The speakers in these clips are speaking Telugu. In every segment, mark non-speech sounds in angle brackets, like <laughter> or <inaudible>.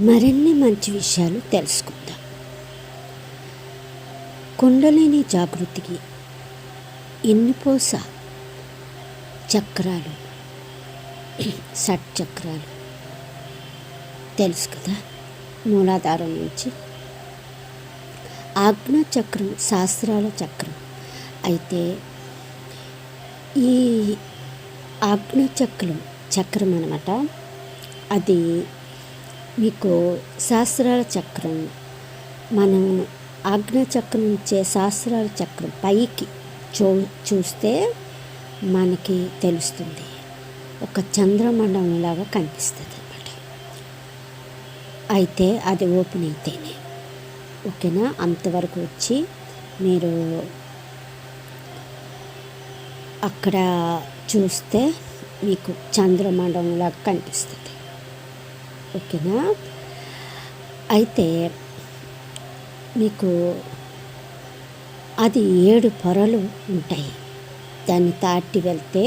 మరిన్ని మంచి విషయాలు తెలుసుకుందాం. కుండలిని జాగృతికి ఎన్నిపోస చక్రాలు షట్ చక్రాలు తెలుసు కదా? మూలాధారం నుంచి ఆజ్ఞ చక్రం శాస్త్రాల చక్రం. అయితే ఈ ఆజ్ఞ చక్రం చక్రం అనమాట అది మీకు శాస్త్రాల చక్రం మనం ఆజ్ఞ చక్రం నుంచే శాస్త్రాల చక్రం పైకి చూ చూస్తే మనకి తెలుస్తుంది. ఒక చంద్రమండలంలాగా కనిపిస్తుంది అనమాట అయితే అది ఓపెన్ అయితేనే. ఓకేనా? అంతవరకు వచ్చి మీరు అక్కడ చూస్తే మీకు చంద్రమండలంలాగా కనిపిస్తుంది. ఓకేనా? అయితే మీకు అది ఏడు పొరలు ఉంటాయి. దాన్ని దాటి వెళ్తే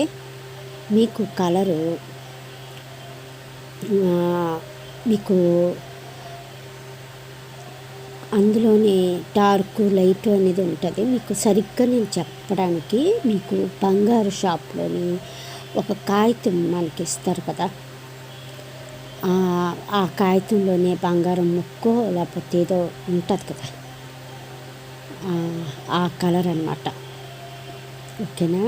మీకు కలరు మీకు అందులోనే డార్క్ లైట్ అనేది ఉంటుంది. మీకు సరిగ్గా నేను చెప్పడానికి మీకు బంగారు షాప్లోని ఒక కాగితం మనకి ఇస్తారు కదా ఆ కాగితంలోనే బంగారం ముక్కో లేకపోతే ఏదో ఉంటుంది కదా. ఆ కలర్ అనమాట ఓకేనా?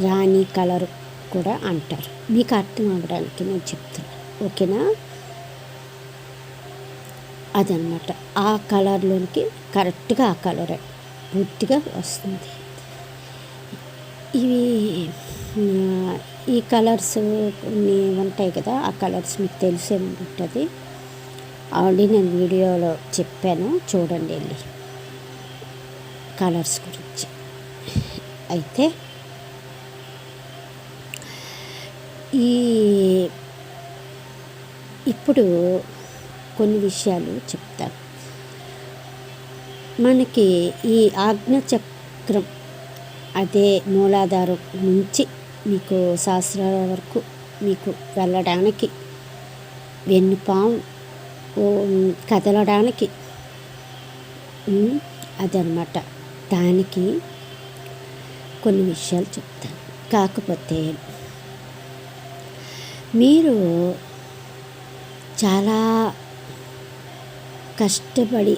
రాణి కలర్ కూడా అంటారు. మీకు అర్థం అవ్వడానికి నేను చెప్తున్నాను ఓకేనా? అదనమాట ఆ కలర్లోనికి కరెక్ట్గా ఆ కలరే పూర్తిగా వస్తుంది. ఇవి ఈ కలర్స్ కొన్ని ఉంటాయి కదా ఆ కలర్స్ మీకు తెలిసే ఉంటుంది. ఆల్రెడీ నేను వీడియోలో చెప్పాను చూడండి వెళ్ళి కలర్స్ గురించి. అయితే ఈ ఇప్పుడు కొన్ని విషయాలు చెప్తాను. మనకి ఈ ఆజ్ఞ చక్రం అదే మూలాధారం నుంచి మీకు సహస్రాల వరకు మీకు వెళ్ళడానికి వెన్నుపాం కదలడానికి అదనమాట దానికి కొన్ని విషయాలు చెప్తాను. కాకపోతే మీరు చాలా కష్టపడి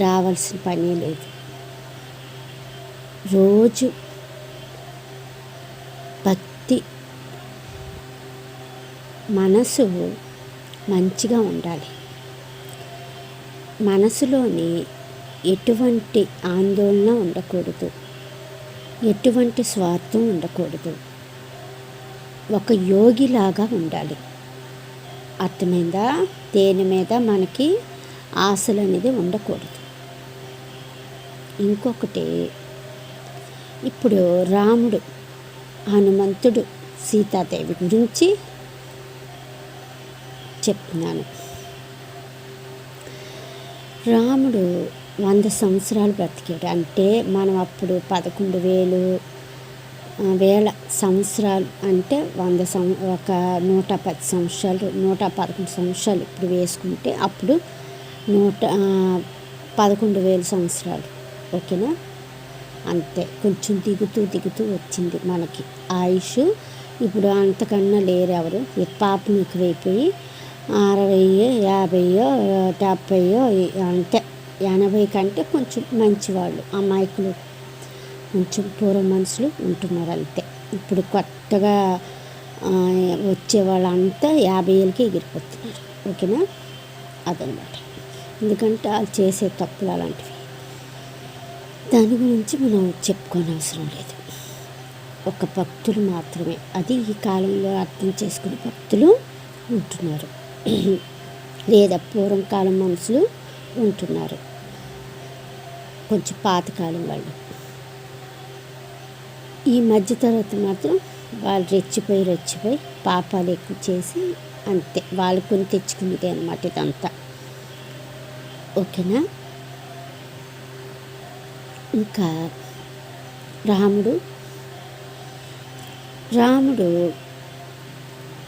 రావాల్సిన పని లేదు. రోజు భక్తి మనసు మంచిగా ఉండాలి. మనసులోని ఎటువంటి ఆందోళన ఉండకూడదు. ఎటువంటి స్వార్థం ఉండకూడదు. ఒక యోగిలాగా ఉండాలి. అర్థమైందా? దేని మీద మనకి ఆశలు అనేది ఉండకూడదు. ఇంకొకటి ఇప్పుడు రాముడు హనుమంతుడు సీతాదేవి గురించి చెప్తున్నాను రాముడు వంద సంవత్సరాలు బ్రతికాడు. అంటే మనం అప్పుడు పదకొండు వేలు వేల సంవత్సరాలు అంటే వంద సం ఒక నూట పది సంవత్సరాలు నూట పదకొండు సంవత్సరాలు ఇప్పుడు వేసుకుంటే అప్పుడు నూట పదకొండు వేల సంవత్సరాలు. ఓకేనా? అంతే. కొంచెం దిగుతూ దిగుతూ వచ్చింది మనకి. ఆయుష్ ఇప్పుడు అంతకన్నా లేరు ఎవరు. పాపం ఎక్కువైపోయి అరవై యాభైయో డెబ్బైయో అంతే ఎనభై కంటే కొంచెం మంచివాళ్ళు అమాయకులు. కొంచెం పూర్వ మనుషులు ఉంటున్నారు అంతే. ఇప్పుడు కొత్తగా వచ్చే వాళ్ళంతా యాభై ఏళ్ళకి ఎగిరిపోతున్నారు. ఓకేనా? అదనమాట. ఎందుకంటే వాళ్ళు చేసే తప్పులు అలాంటివి. దాని గురించి మనం చెప్పుకోని అవసరం లేదు. ఒక భక్తులు మాత్రమే. అది ఈ కాలంలో అర్థం చేసుకునే భక్తులు ఉంటున్నారు. <clears throat> లేదా పూర్వం కాలం మనుషులు ఉంటున్నారు. కొంచెం పాతకాలం వాళ్ళు. ఈ మధ్య తరగతి మాత్రం వాళ్ళు రెచ్చిపోయి రెచ్చిపోయి పాపాలు ఎక్కువ చేసి అంతే. వాళ్ళు కొని తెచ్చుకునేది అనమాట ఇదంతా. ఓకేనా? ఇంకా రాముడు. రాముడు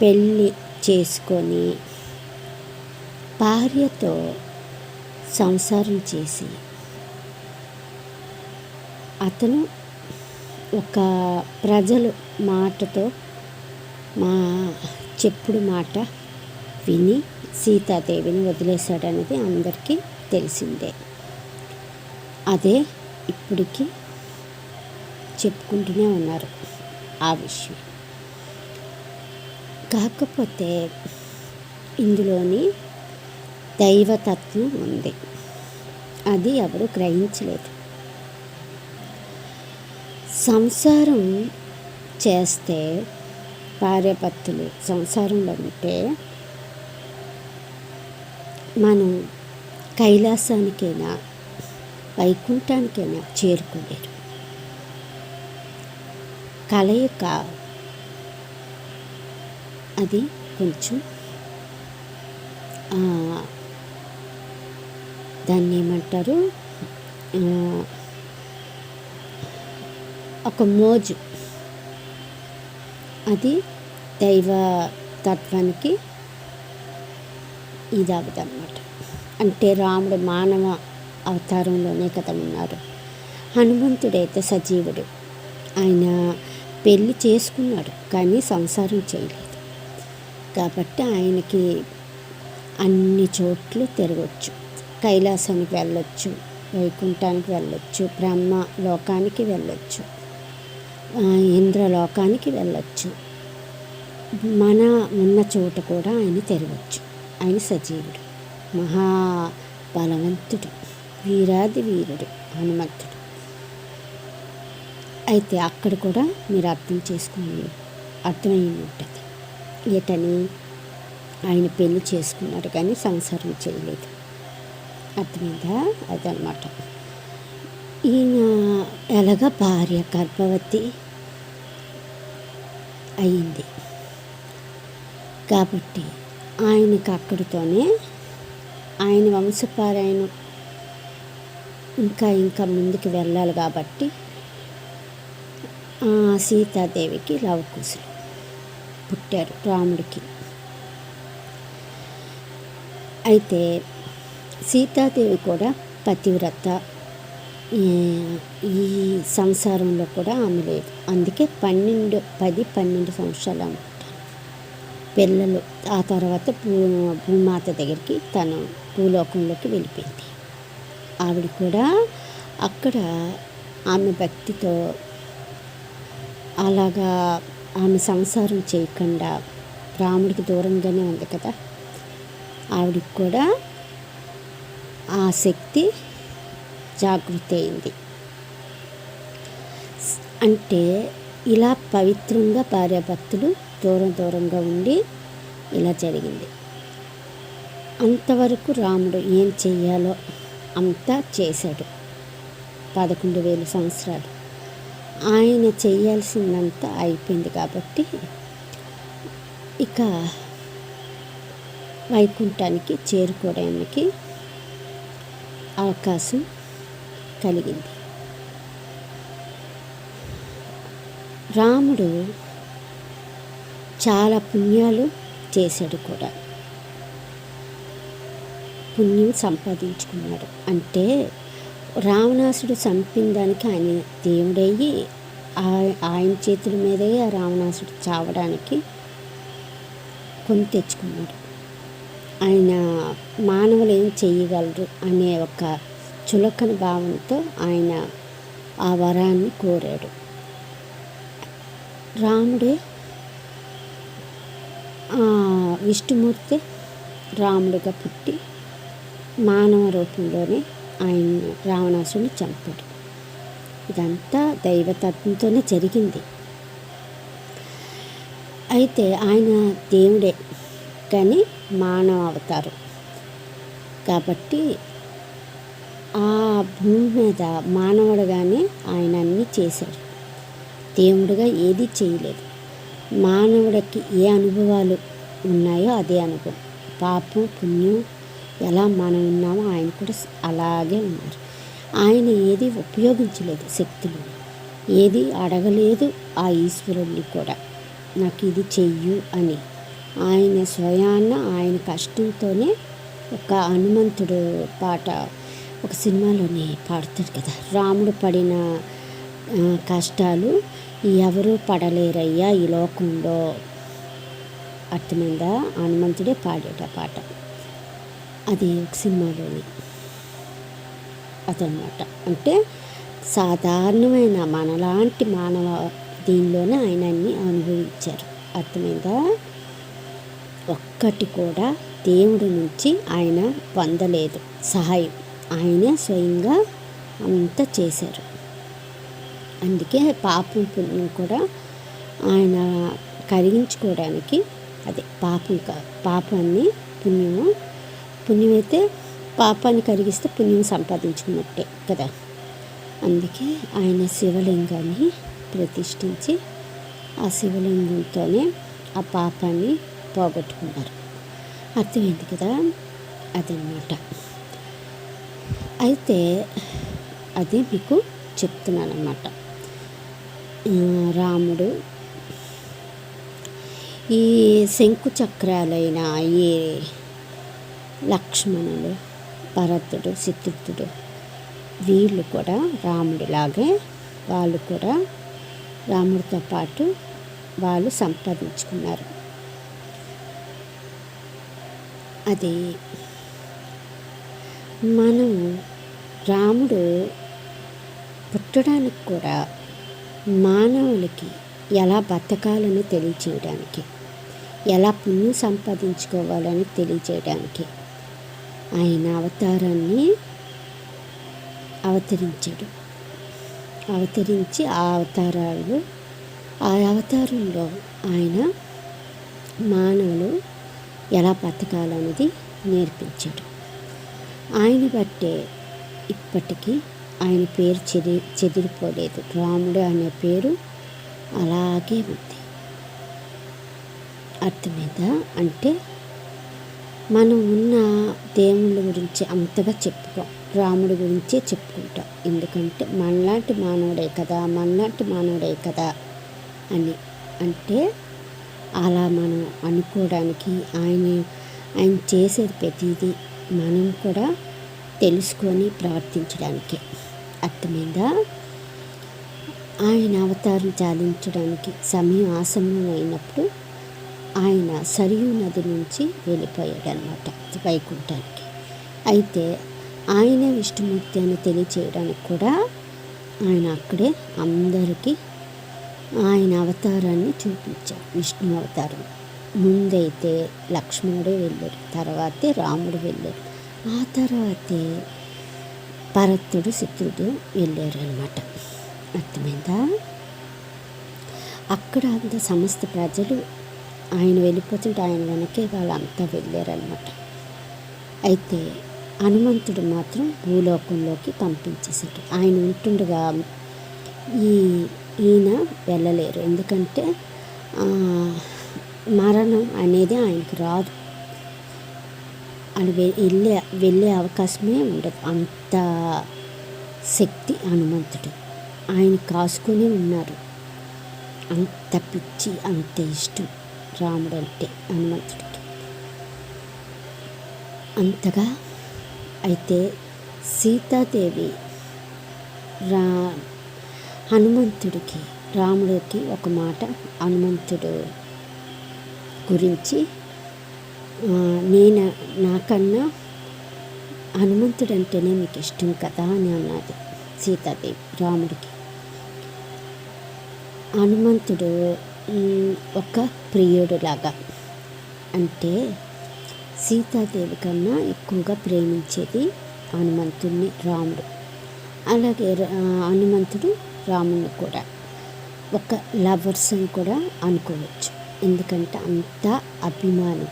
పెళ్ళి చేసుకొని భార్యతో సంసారం చేసి అతను ఒక ప్రజలు మాటతో మా చెప్పుడు మాట విని సీతాదేవిని వదిలేశాడనేది అందరికీ తెలిసిందే. అదే ఇప్పటికి చెప్పుకుంటూనే ఉన్నారు ఆ విషయం. కాకపోతే ఇందులోని దైవతత్వం ఉంది. అది ఎవరు గ్రహించలేదు. సంసారం చేస్తే భార్యాభర్తలు సంసారంలో ఉంటే మనం కైలాసానికైనా వైకుంఠానికైనా చేరుకోలేరు. కలయిక అది కొంచెం దాన్ని ఏమంటారు? ఒక మోజు. అది దైవ తత్వానికి ఇది అన్నమాట అంటే రాముడు మానవ అవతారంలోనే కదా ఉన్నారు. హనుమంతుడైతే సజీవుడు. ఆయన పెళ్ళి చేసుకున్నాడు కానీ సంసారం చేయలేదు. కాబట్టి ఆయనకి అన్ని చోట్లు తిరగచ్చు. కైలాసానికి వెళ్ళొచ్చు వైకుంఠానికి వెళ్ళొచ్చు బ్రహ్మ లోకానికి వెళ్ళొచ్చు ఇంద్రలోకానికి వెళ్ళొచ్చు. మన ఉన్న చోట కూడా ఆయన తెరవచ్చు ఆయన సజీవుడు మహా బలవంతుడు వీరాది వీరుడు హనుమంతుడు. అయితే అక్కడ కూడా మీరు అర్థం చేసుకుని అర్థమై ఉంటుంది. ఏటని? ఆయన పెళ్ళి చేసుకున్నాడు కానీ సంసారం చేయలేదు. అర్థమైందా? అదనమాట ఈయన ఎలాగ భార్య గర్భవతి అయింది కాబట్టి ఆయనకి అక్కడితోనే ఆయన వంశపారాయణం ఇంకా ఇంకా ముందుకు వెళ్ళాలి కాబట్టి సీతాదేవికి లవకుశులు పుట్టారు రాముడికి. అయితే సీతాదేవి కూడా పతివ్రత. ఈ సంసారంలో కూడా ఆమె లేదు. అందుకే పన్నెండు పది పన్నెండు సంవత్సరాలు అనుకుంటాను పిల్లలు ఆ తర్వాత భూ భూమాత దగ్గరికి తను భూలోకంలోకి వెళ్ళిపోయింది. ఆవిడ కూడా అక్కడ ఆమె భక్తితో అలాగా ఆమె సంసారం చేయకుండా రాముడికి దూరంగానే ఉంది కదా. ఆవిడకి కూడా ఆ శక్తి జాగృతి అయింది అంటే ఇలా పవిత్రంగా భార్యాభర్తలు దూరం దూరంగా ఉండి ఇలా జరిగింది. అంతవరకు రాముడు ఏం చెయ్యాలో అంతా చేశాడు. పదకొండు వేల సంవత్సరాలు. ఆయన చేయాల్సిందంతా అయిపోయింది కాబట్టి ఇక వైకుంఠానికి చేరుకోవడానికి అవకాశం కలిగింది. రాముడు చాలా పుణ్యాలు చేశాడు కూడా. పుణ్యం సంపాదించుకున్నాడు. అంటే రావణాసుడు చంపిన దానికి ఆయన దేవుడయ్యి ఆయన చేతుల మీదే ఆ రావణాసుడు చావడానికి కొని తెచ్చుకున్నాడు. ఆయన మానవులు ఏం చేయగలరు అనే ఒక చులకన భావంతో ఆయన ఆ వరాన్ని కోరాడు. రాముడే విష్ణుమూర్తి రాముడిగా పుట్టి మానవ రూపంలోనే ఆయన రావణాసుని చంపాడు. ఇదంతా దైవతత్వంతోనే జరిగింది. అయితే ఆయన దేవుడే కానీ మానవ అవతారం. కాబట్టి ఆ భూమి మీద మానవుడుగానే ఆయన అన్నీ చేశాడు. దేవుడుగా ఏది చేయలేదు. మానవుడికి ఏ అనుభవాలు ఉన్నాయో అదే అనుభవం. పాపం పుణ్యం ఎలా మనం ఉన్నామో ఆయన కూడా అలాగే ఉన్నారు. ఆయన ఏది ఉపయోగించలేదు శక్తులు ఏది అడగలేదు ఆ ఈశ్వరుణ్ణి కూడా. నాకు ఇది చెయ్యు అని ఆయన స్వయాన్న ఆయన కష్టంతోనే ఒక హనుమంతుడు పాట ఒక సినిమాలోనే పాడుతాడు కదా. రాముడు పడిన కష్టాలు ఎవరూ పడలేరయ్యా ఈ లోకంలో. అర్థమైందా? హనుమంతుడే పాడేట పాట. అది ఒక సినిమాలోని అదనమాట. అంటే సాధారణమైన మనలాంటి మానవ దీనిలోనే ఆయన అన్ని అనుభవించారు. అర్థమైందా? ఒక్కటి కూడా దేవుడి నుంచి ఆయన పొందలేదు. సహాయం. ఆయనే స్వయంగా అంతా చేశారు. అందుకే పాపం పుణ్యం కూడా ఆయన కరిగించుకోవడానికి అదే పాపం పాపాన్ని పుణ్యము. పుణ్యమైతే పాపాన్ని కరిగిస్తే పుణ్యం సంపాదించుకున్నట్టే కదా. అందుకే ఆయన శివలింగాన్ని ప్రతిష్ఠించి ఆ శివలింగంతోనే ఆ పాపాన్ని పోగొట్టుకున్నారు. అర్థమైంది కదా? అదనమాట అయితే అదే మీకు చెప్తున్నాను అన్నమాట రాముడు ఈ శంకు చక్రాలైన ఈ లక్ష్మణుడు భరతుడు శత్రుతుడు వీళ్ళు కూడా రాముడిలాగే వాళ్ళు కూడా రాముడితో పాటు వాళ్ళు సంపాదించుకున్నారు. అది మనం రాముడు పుట్టడానికి కూడా మానవులకి ఎలా బతకాలని తెలియచేయడానికి ఎలా పుణ్యం సంపాదించుకోవాలని తెలియచేయడానికి ఆయన అవతారాన్ని అవతరించాడు. అవతరించి ఆ అవతారాలు ఆ అవతారంలో ఆయన మానవులు ఎలా బతకాలనేది నేర్పించాడు. ఆయన బట్టే ఇప్పటికీ ఆయన పేరు చెది చెదిరిపోలేదు. రాముడు అనే పేరు అలాగే ఉంది. అర్థమైందా? అంటే మనం ఉన్న దేవుళ్ళ గురించి అంతగా చెప్పుకోం రాముడి గురించే చెప్పుకుంటాం. ఎందుకంటే మనలాంటి మానవుడే కదా మనలాంటి మానవుడే కదా అని. అంటే అలా మనం అనుకోవడానికి ఆయన ఆయన చేసేది ప్రతిదీ మనం కూడా తెలుసుకొని ప్రార్థించడానికి. అర్థమైందా? ఆయన అవతారం చాలించడానికి సమయం ఆసన్నమైనప్పుడు ఆయన సరియు నది నుంచి వెళ్ళిపోయాడనమాట వైకుంఠానికి. అయితే ఆయన విష్ణుమూర్తి అని తెలియచేయడానికి కూడా ఆయన అక్కడే అందరికీ ఆయన అవతారాన్ని చూపించారు విష్ణు అవతారం. ముందైతే లక్ష్మణుడు వెళ్ళారు తర్వాతే రాముడు వెళ్ళారు ఆ తర్వాతే భరతుడు శత్రుడు వెళ్ళారు అనమాట అర్థమైందా? అక్కడ అంత సమస్త ప్రజలు ఆయన వెళ్ళిపోతుంటే ఆయన వెనకే వాళ్ళంతా వెళ్ళారనమాట అయితే హనుమంతుడు మాత్రం భూలోకంలోకి పంపించేసాడు ఆయన ఉంటుండగా ఈ ఈయన వెళ్ళలేరు. ఎందుకంటే మరణం అనేది ఆయనకు రాదు. అని వెళ్ళే వెళ్ళే అవకాశమే ఉండదు. అంత శక్తి హనుమంతుడు. ఆయన కాసుకొని ఉన్నారు. అంత పిచ్చి అంత ఇష్టం రాముడు అంటే హనుమంతుడికి. అంతగా అయితే సీతాదేవి రా హనుమంతుడికి రాముడికి ఒక మాట హనుమంతుడు గురించి నేను నాకన్నా హనుమంతుడు అంటేనే మీకు ఇష్టం కదా అని అన్నది సీతాదేవి రాముడికి. హనుమంతుడు ఒక ప్రియుడులాగా అంటే సీతాదేవి కన్నా ఎక్కువగా ప్రేమించేది హనుమంతుడిని రాముడు. అలాగే హనుమంతుడు రాముని కూడా. ఒక లవర్స్ అని కూడా అనుకోవచ్చు. ఎందుకంటే అంత అభిమానం.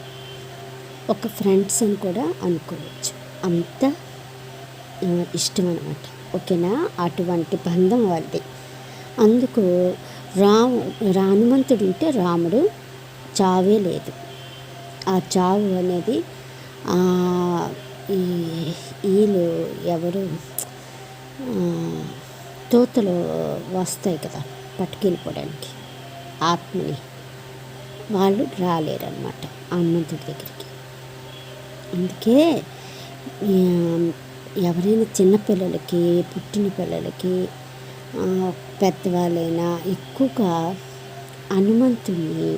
ఒక ఫ్రెండ్స్ అని కూడా అనుకోవచ్చు. అంత ఇష్టం అనమాట ఓకేనా? అటువంటి బంధం వాళ్ళది. అందుకు రాము రానుమంతుడు ఉంటే రాముడు చావే లేదు. ఆ చావు అనేది ఈ వీళ్ళు ఎవరు? తోతలు వస్తాయి కదా పట్టుకెళ్ళిపోవడానికి. ఆత్మని వాళ్ళు రాలేరన్నమాట హనుమంతుడి దగ్గరికి. అందుకే ఎవరైనా చిన్నపిల్లలకి పుట్టిన పిల్లలకి పెద్దవాళ్ళైనా ఎక్కువగా హనుమంతుడిని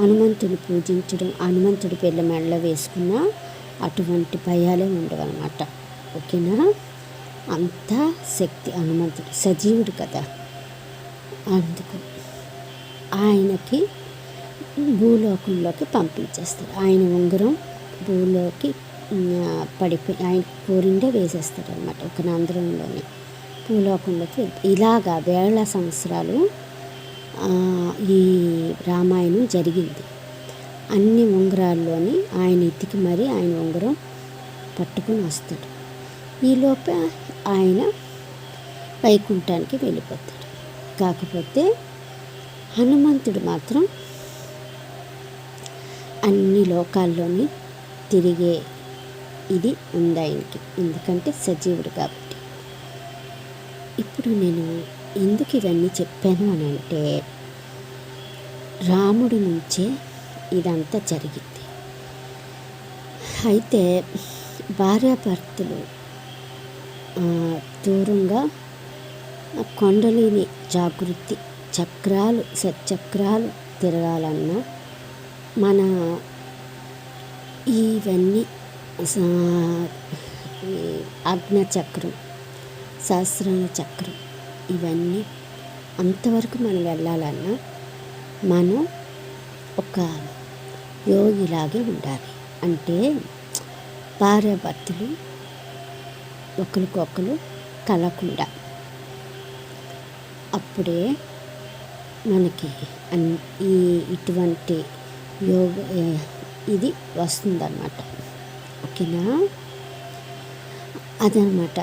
హనుమంతుని పూజించడం హనుమంతుడి పిల్ల మెడలో వేసుకున్న అటువంటి భయాలే ఉండవన్నమాట. ఓకేనా? అంతా శక్తి హనుమంతుడు సజీవుడు కదా. అందుకు ఆయనకి భూలోకంలోకి పంపించేస్తారు. ఆయన ఉంగరం భూలోకి పడిపోయి ఆయన కోరిండే వేసేస్తారు అనమాట ఒక నంద్రంలోనే భూలోకంలోకి ఇలాగా వేల సంవత్సరాలు ఈ రామాయణం జరిగింది. అన్ని ఉంగరాల్లోని ఆయన ఎత్తికి మరీ ఆయన ఉంగరం పట్టుకొని వస్తాడు. ఈలోపే ఆయన వైకుంఠానికి వెళ్ళిపోతాడు. కాకపోతే హనుమంతుడు మాత్రం అన్ని లోకాల్లోని తిరిగే ఇది ఉంది ఆయనకి. ఎందుకంటే సజీవుడు కాబట్టి. ఇప్పుడు నేను ఎందుకు ఇవన్నీ చెప్పాను అని అంటే రాముడి నుంచే ఇదంతా జరిగింది. అయితే భార్యాభర్తలు దూరంగా కొండలేని జాగృతి చక్రాలు సచక్రాలు తిరగాలన్నా మన ఇవన్నీ అగ్న చక్రం సహస్ర చక్రం ఇవన్నీ అంతవరకు మనం వెళ్ళాలన్నా మనం ఒక యోగిలాగే ఉండాలి. అంటే భార్యాభర్తలు ఒకరికొకరు కలకుండా అప్పుడే మనకి ఈ ఇటువంటి యోగ ఇది వస్తుందన్నమాట. ఓకేనా? అదనమాట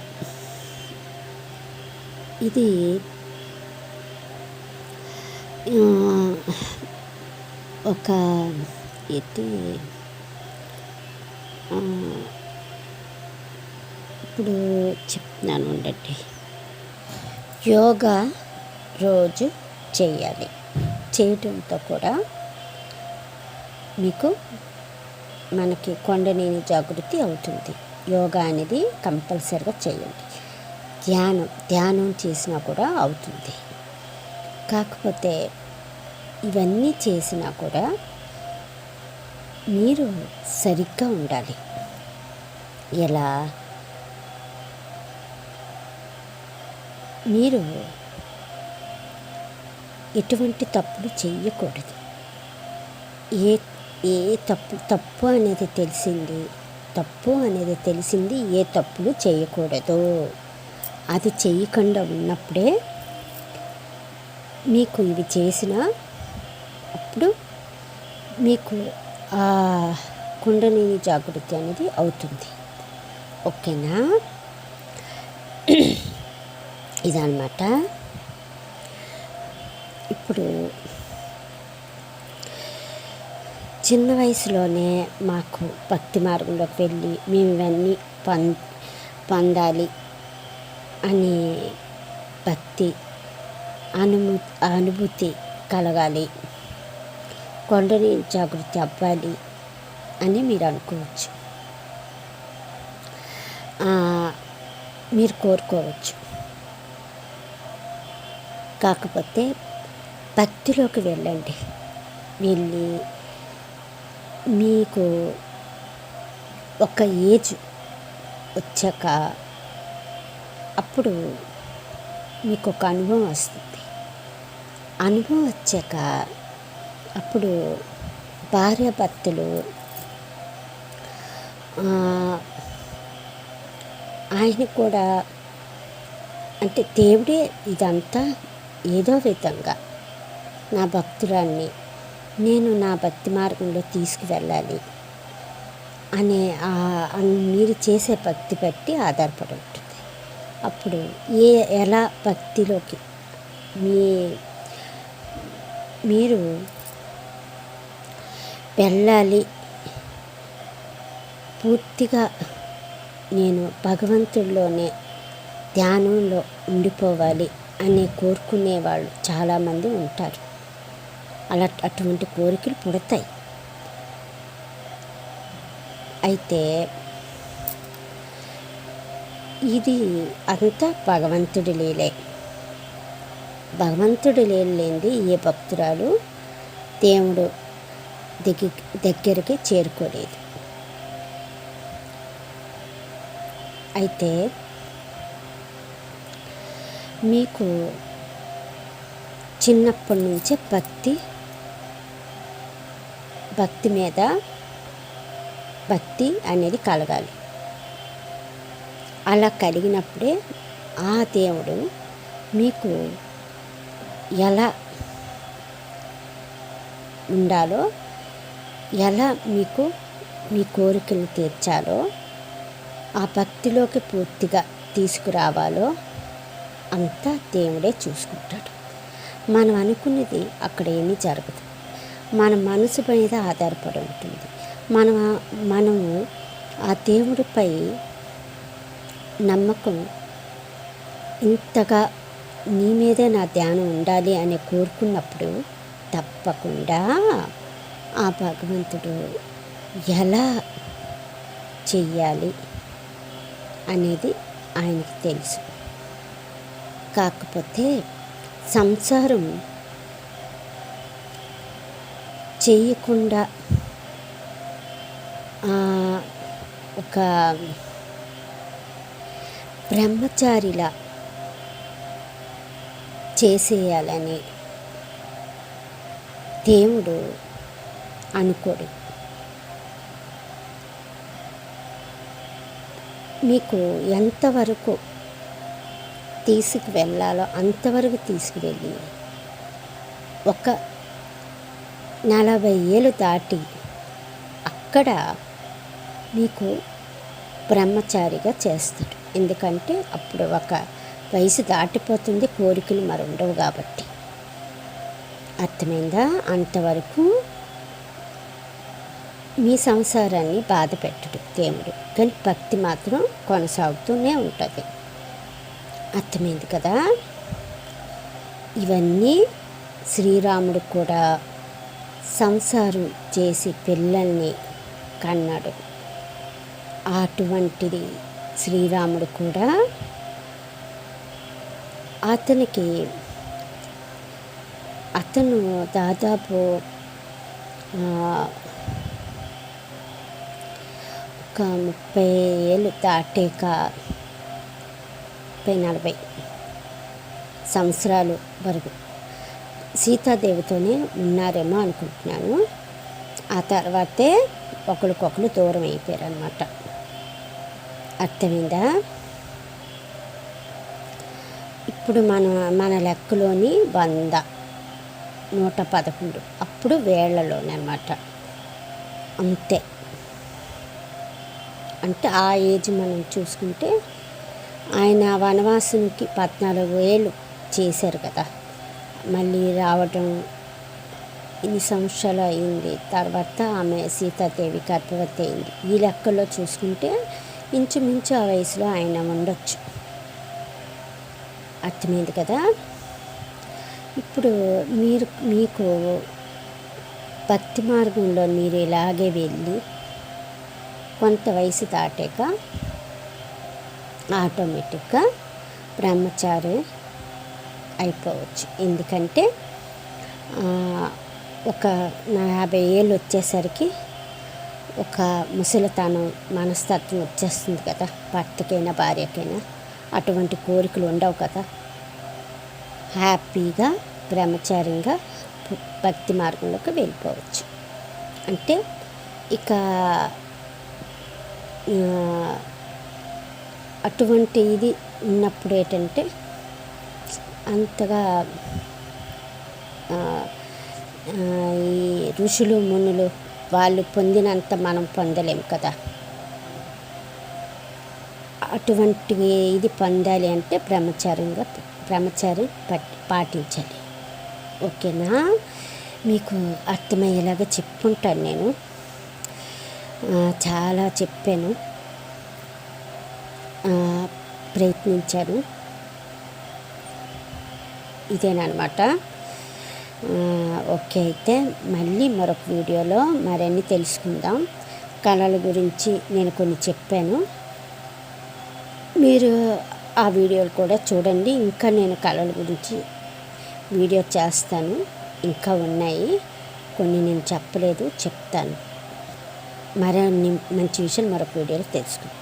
ఇది ఒక అయితే ఇప్పుడు చెప్తున్నాను ఉండండి. యోగా రోజు చేయాలి. చేయటంతో కూడా మీకు మనకి కొండనేని జాగృతి అవుతుంది. యోగా అనేది కంపల్సరిగా చేయండి. ధ్యానం ధ్యానం చేసినా కూడా అవుతుంది. కాకపోతే ఇవన్నీ చేసినా కూడా మీరు సరిగ్గా ఉండాలి. ఎలా? మీరు ఎటువంటి తప్పులు చేయకూడదు ఏ ఏ తప్పు తప్పు అనేది తెలిసింది తప్పు అనేది తెలిసింది ఏ తప్పులు చేయకూడదు అది చేయకుండా ఉన్నప్పుడే మీకు ఇవి చేసిన అప్పుడు మీకు ఆ కుండలిని జాగృతి అనేది అవుతుంది. ఓకేనా? ఇదనమాట ఇప్పుడు చిన్న వయసులోనే మాకు భక్తి మార్గంలోకి వెళ్ళి మేము ఇవన్నీ పం పొందాలి అనే భక్తి అనుము అనుభూతి కలగాలి. కొండని జాగృతి అవ్వాలి అని మీరు అనుకోవచ్చు. మీరు కోరుకోవచ్చు. కాకపోతే భక్తిలోకి వెళ్ళండి. వెళ్ళి మీకు ఒక ఏజ్ వచ్చాక అప్పుడు మీకు ఒక అనుభవం వస్తుంది. అనుభవం వచ్చాక అప్పుడు భార్యాభర్తలు ఆయన కూడా అంటే దేవుడే ఇదంతా ఏదో విధంగా నా భక్తురాన్ని నేను నా భక్తి మార్గంలో తీసుకువెళ్ళాలి అనే మీరు చేసే భక్తి బట్టి ఆధారపడి ఉంటుంది. అప్పుడు ఏ ఎలా భక్తిలోకి మీ మీరు వెళ్ళాలి పూర్తిగా నేను భగవంతుడిలోనే ధ్యానంలో ఉండిపోవాలి అని కోరుకునే వాళ్ళు చాలామంది ఉంటారు. అలా అటువంటి కోరికలు పుడతాయి. అయితే ఇది అంతా భగవంతుడి లీలే. భగవంతుడి లేనిది ఏ భక్తురాలు దేవుడు దిగి దగ్గరికి చేరుకోలేదు. అయితే మీకు చిన్నప్పటి నుంచే భక్తి భక్తి మీద భక్తి అనేది కలగాలి. అలా కలిగినప్పుడే ఆ దేవుడు మీకు ఎలా ఉండాలో ఎలా మీకు మీ కోరికలు తీర్చాలో ఆ భక్తిలోకి పూర్తిగా తీసుకురావాలో అంతా దేవుడే చూసుకుంటాడు. మనం అనుకున్నది అక్కడ ఏమీ జరగదు. మన మనసు మీద ఆధారపడి ఉంటుంది. మన మనము ఆ దేవుడిపై నమ్మకం ఇంతగా నీ మీదే నా ధ్యానం ఉండాలి అని కోరుకున్నప్పుడు తప్పకుండా ఆ భగవంతుడు ఎలా చెయ్యాలి అనేది ఆయనకి తెలుసు. కాకపోతే సంసారం చేయకుండా ఒక బ్రహ్మచారిలా చేసేయాలని దేవుడు అనుకోడు. మీకు ఎంతవరకు తీసుకువెళ్ళాలో? అంతవరకు తీసుకువెళ్ళి ఒక నలభై ఏళ్ళు దాటి అక్కడ మీకు బ్రహ్మచారిగా చేస్తాడు. ఎందుకంటే అప్పుడు ఒక వయసు దాటిపోతుంది కోరికలు మరి ఉండవు కాబట్టి. అర్థమైందా? అంతవరకు మీ సంసారాన్ని బాధ పెట్టడు దేవుడు. కానీ భక్తి మాత్రం కొనసాగుతూనే ఉంటుంది. అర్థమైంది కదా? ఇవన్నీ శ్రీరాముడు కూడా సంసారం చేసి పిల్లల్ని కన్నాడు. అటువంటిది శ్రీరాముడు కూడా అతనికి అతను దాదాపు ఒక ముప్పై ఏళ్ళు దాటాక ముప్పై నలభై సంవత్సరాలు వరకు సీతాదేవితోనే ఉన్నారేమో అనుకుంటున్నాను. ఆ తర్వాతే ఒకరికొకరు దూరం అయిపోయారు అనమాట అర్థమైందా? ఇప్పుడు మన మన లెక్కలోని వంద నూట పదకొండు. అప్పుడు వేళ్ళలోనే అనమాట అంతే. అంటే ఆ ఏజ్ మనం చూసుకుంటే ఆయన వనవాసునికి పద్నాలుగు ఏళ్ళు చేశారు కదా. మళ్ళీ రావటం ఇన్ని సంవత్సరాలు అయింది. తర్వాత ఆమె సీతాదేవి గర్భవతి అయింది. ఈ లెక్కలో చూసుకుంటే ఇంచుమించు ఆ వయసులో ఆయన ఉండొచ్చు. అర్థమైంది కదా? ఇప్పుడు మీరు మీకు భక్తి మార్గంలో మీరు ఇలాగే వెళ్ళి కొంత వయసు దాటాక ఆటోమేటిక్గా బ్రహ్మచారి అయిపోవచ్చు. ఎందుకంటే ఒక యాభై ఏళ్ళు వచ్చేసరికి ఒక ముసలితనం మనస్తత్వం వచ్చేస్తుంది కదా భర్తకైనా భార్యకైనా. అటువంటి కోరికలు ఉండవు కదా. హ్యాపీగా బ్రహ్మచార్యంగా భక్తి మార్గంలోకి వెళ్ళిపోవచ్చు. అంటే ఇక అటువంటి ఇది ఉన్నప్పుడు ఏంటంటే అంతగా ఈ ఋషులు మునులు వాళ్ళు పొందినంత మనం పొందలేం కదా. అటువంటి ఇది పొందాలి అంటే బ్రహ్మచారంగా బ్రహ్మచారి పాటించాలి. ఓకేనా? మీకు అర్థమయ్యేలాగా చెప్పుంటాను నేను. చాలా చెప్పాను. ప్రయత్నించాను ఇదేనమాట ఓకే అయితే మళ్ళీ మరొక వీడియోలో మరిన్ని తెలుసుకుందాం. కళల గురించి నేను కొన్ని చెప్పాను. మీరు ఆ వీడియోలు కూడా చూడండి. ఇంకా నేను కళల గురించి వీడియో చేస్తాను. ఇంకా ఉన్నాయి. కొన్ని నేను చెప్పలేదు చెప్తాను. మరిన్ని మంచి విషయాలు మరొక వీడియోలో తెలుసుకుంటాను